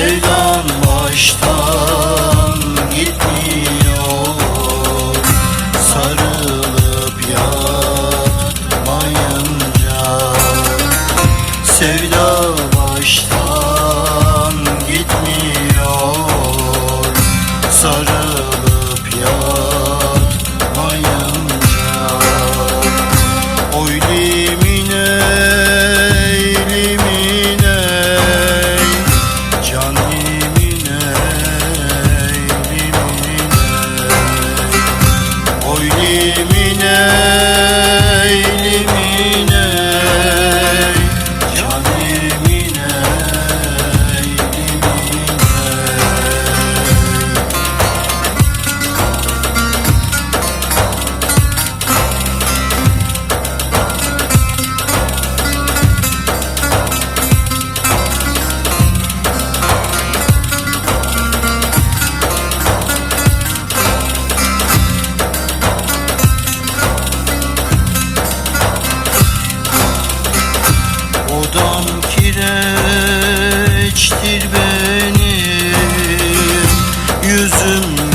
sevdan baştan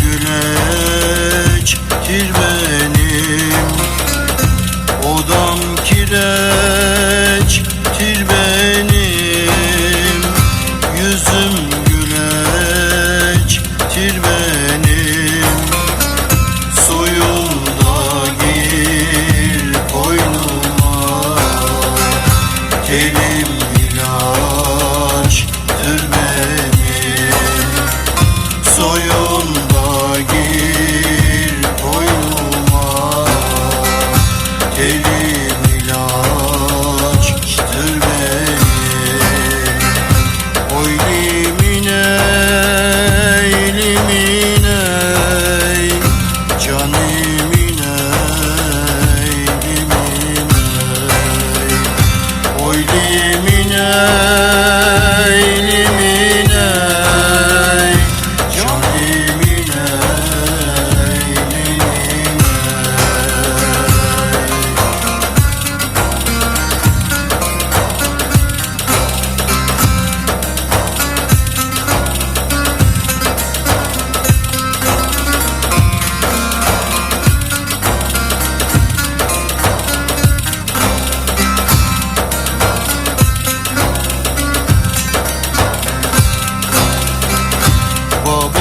güneş tirbenim Odam kireç tirbenim Yüzüm güleç tirbenim Suyumda gir koynuma Elim ilaç türbenim soyun walk